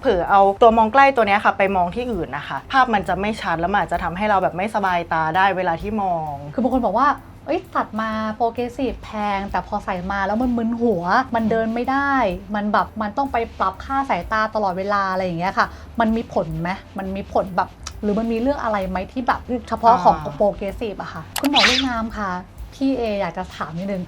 เผลอเอาตัวมองใกล้ตัวเนี้ยค่ะไปมองที่อื่นนะคะ ภาพมันจะไม่ชัดแล้วมันอาจจะทำให้เราแบบไม่สบายตาได้เวลาที่มอง คือบางคนบอกว่าเอ้ยตัดมาโปรเกรสซีฟแพง แต่พอใส่มาแล้วมันมึนหัว มันเดินไม่ได้ มันแบบมันต้องไปปรับค่าสายตาตลอดเวลาอะไรอย่างเงี้ยค่ะ มันมีผลไหมมันมีผลแบบ หรือมันมีเรื่องอะไรไหมที่แบบเฉพาะของอ่าโปรเกรสซีฟอะค่ะ คุณหมอลูกน้ำค่ะพี่เออยากจะถามนิดนึง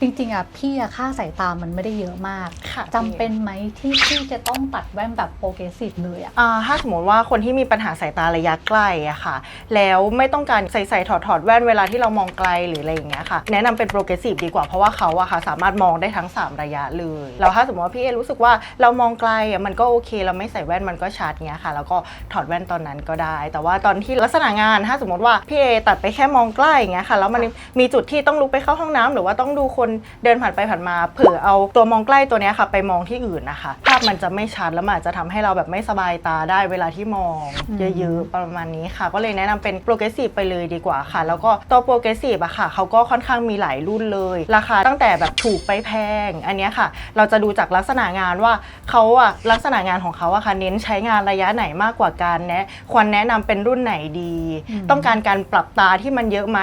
จริงๆอะพี่อะค่าสายตามันไม่ได้เยอะมากค่ะจำเป็นไหมที่พี่จะต้องตัดแว่นแบบโปรเกรสซีฟเลยอะอ่าถ้าสมมติว่าคนที่มีปัญหาสายตาระยะใกล้อะค่ะ แล้วไม่ต้องการใส่ใส่ถอดถอดแว่นเวลาที่เรามองไกลหรืออะไรอย่างเงี้ยค่ะ แนะนำเป็นโปรเกรสซีฟดีกว่าเพราะว่าเขาอะค่ะสามารถมองได้ทั้ง 3 ระยะเลยแล้วถ้าสมมติว่าพี่เอรู้สึกว่าเรามองไกลอะมันก็โอเค เราไม่ใส่แว่นมันก็ชัดเงี้ยค่ะ แล้วก็ถอดแว่นตอนนั้นก็ได้ แต่ว่าตอนที่ลักษณะงานถ้าสมมติว่าพี่เอตัดไปแค่มองใกล้อย่างเงี้ยค่ะแล้วมันมีจุดที่ต้องลุกไปเข้าห้องน้ำหรือว่าต้องดูคนเดินผ่านไปผ่านมาเผลอเอาตัวมองใกล้ตัวเนี้ยค่ะ ไปมองที่อื่นนะคะ ภาพมันจะไม่ชัดแล้วมันอาจจะทำให้เราแบบไม่สบายตาได้เวลาที่มองอืมเยอะๆประมาณนี้ค่ะ ก็เลยแนะนำเป็นโปรเกรสซีฟไปเลยดีกว่าค่ะ แล้วก็ตัวโปรเกรสซีฟอะค่ะเขาก็ค่อนข้างมีหลายรุ่นเลย ราคาตั้งแต่แบบถูกไปแพง อันเนี้ยค่ะ เราจะดูจากลักษณะงานว่าเขาอะลักษณะงานของเขาอะค่ะเน้นใช้งานระยะไหนมากกว่ากันแนะควรแนะนำเป็นรุ่นไหนดีอืมต้องการการปรับตาที่มันเยอะไหม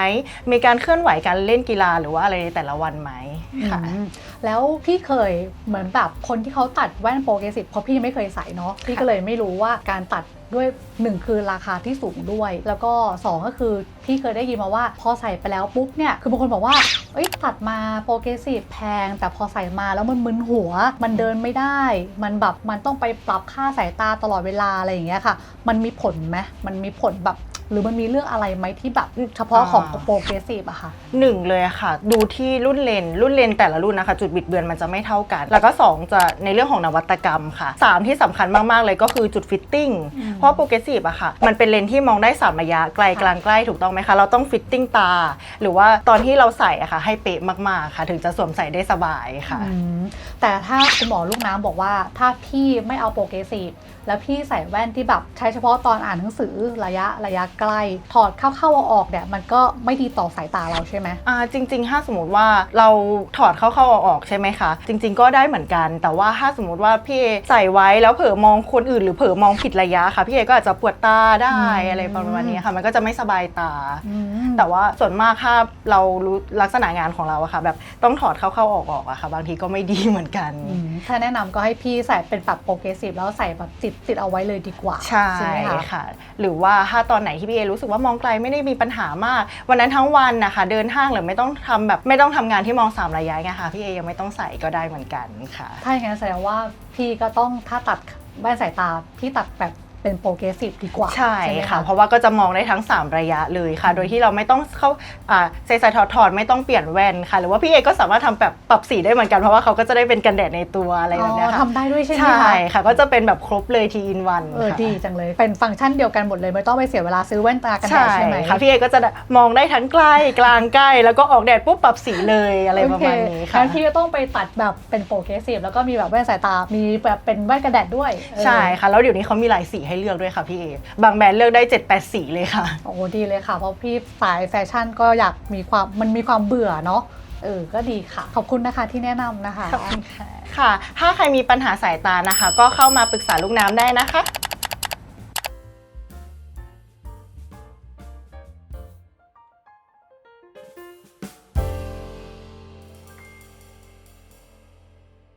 มีการเคลื่อนไหวการเล่นกีฬาหรือว่าอะไรในแต่ละวันไหมค่ะแล้วพี่เคยเหมือนแบบคนที่เขาตัดแว่นโปรเกรสซีฟเพราะพี่ยังไม่เคยใส่เนาะพี่ก็เลยไม่รู้ว่าการตัดด้วยหนึ่งคือราคาที่สูงด้วย แล้วก็สองก็คือพี่เคยได้ยินมาว่าพอใส่ไปแล้วปุ๊บเนี่ย คือบางคนบอกว่าเอ้ยตัดมาโปรเกรสซีฟแพง แต่พอใส่มาแล้วมันมึนหัว มันเดินไม่ได้ มันแบบมันต้องไปปรับค่าสายตาตลอดเวลาอะไรอย่างเงี้ยค่ะ มันมีผลไหมมันมีผลแบบหรือมันมีเรื่องอะไรไหมที่แบบเฉพาะของอ่าโปรเกรสซีฟอะค่ะหนึ่งเลยอะค่ะ ดูที่รุ่นเลนส์รุ่นเลนส์แต่ละรุ่นนะคะ จุดบิดเบือนมันจะไม่เท่ากัน แล้วก็ 2 จะในเรื่องของนวัตกรรมค่ะ 3 ที่สำคัญมาก ๆ เลยก็คือจุดฟิตติ้งอืมเพราะโปรเกรสซีฟอะค่ะ มันเป็นเลนส์ที่มองได้3ระยะไกลค่ะกลางใกล้ถูกต้องไหมคะ เราต้องฟิตติ้งตา หรือว่าตอนที่เราใส่อะค่ะ ให้เป๊ะมากๆค่ะ ถึงจะสวมใส่ได้สบายค่ะอืมแต่ถ้าคุณหมอลูกน้ำบอกว่าถ้าพี่ไม่เอาโปรเกรสซีฟแล้วพี่ใส่แว่นที่แบบใช้เฉพาะตอนอ่านหนังสือระยะระยะใกล้ถอดเข้าเข้าๆออกๆเนี่ยมันก็ไม่ดีต่อสายตาเราใช่ไหมอ่าจริง ๆ ถ้าสมมติว่าเราถอดเข้าเข้าๆออกๆใช่ไหมคะจริง ๆ ก็ได้เหมือนกัน แต่ว่าถ้าสมมติว่าพี่เอใส่ไว้แล้วเผลอมองคนอื่นหรือเผลอมองผิดระยะค่ะพี่เอก็อาจจะปวดตาได้อืมอะไรประมาณนี้ค่ะ มันก็จะไม่สบายตาอืมแต่ว่าส่วนมากถ้าเรารู้ลักษณะงานของเราอะค่ะ แบบต้องถอดเข้าเข้าๆออกๆอะค่ะ บางทีก็ไม่ดีเหมือนกันอืมถ้าแนะนำก็ให้พี่ใส่เป็นแบบโปรเกรสซีฟแล้วใส่แบบติดติดเอาไว้เลยดีกว่า ใช่ไหมคะค่ะ หรือว่าถ้าตอนไหนที่พี่เอรู้สึกว่ามองไกลไม่ได้มีปัญหามาก วันนั้นทั้งวันนะคะเดินห้างหรือไม่ต้องทำแบบไม่ต้องทำงานที่มองสามระยะไงค่ะพี่เอยังไม่ต้องใส่ก็ได้เหมือนกันค่ะ ถ้าอย่างนั้นแสดงว่าพี่ก็ต้องถ้าตัดแว่นสายตาพี่ตัดแบบ เป็นโปรเกรสซีฟดีกว่าใช่ไหม ค่ะ เพราะว่าก็จะมองได้ทั้ง 3 ระยะเลยค่ะ โดยที่เราไม่ต้องเข้าอ่าใส่ใส่ถอดถอดไม่ต้องเปลี่ยนแว่นค่ะ หรือว่าพี่เอก็สามารถทำแบบปรับสีได้เหมือนกัน เพราะว่าเขาก็จะได้เป็นกันแดดในตัวอะไรแบบเนี้ยอ๋อค่ะทำได้ด้วยใช่ไหมใช่คะค่ะ ก็จะเป็นแบบครบเลยทีอินวันเออดีจังเลย เป็นฟังก์ชันเดียวกันหมดเลย ไม่ต้องไปเสียเวลาซื้อแว่นตากันแดใช่ดใช่ไหมค่ะพี่เอก็จะมองได้ทั้งใกล้กลางใกล้ แล้วก็ออกแดดปุ๊บปรับสีเลยอะไรประมาณนี้โอเคค่ะ งั้นพี่ก็ต้องไปตัดแบบเป็นโปรเกรสซีฟแล้วก็มีแบบแว่นสายตา มีแบบเป็นแว่นกันแดดด้วยเออ ใช่ค่ะ แล้วเดี๋ยวนี้เขามีหลายสีให้เลือกด้วยค่ะพี่เอบางแบรนด์เลือกได้ 7-8 สีเลยค่ะ โอ้โหดีเลยค่ะ เพราะพี่สายแฟชั่นก็อยากมีความมันมีความเบื่อเนาะเออก็ดีค่ะ ขอบคุณนะคะที่แนะนำนะคะ ขอบคุณค่ะ ค่ะ ถ้าใครมีปัญหาสายตานะคะ ก็เข้ามาปรึกษาลูกน้ำได้นะคะ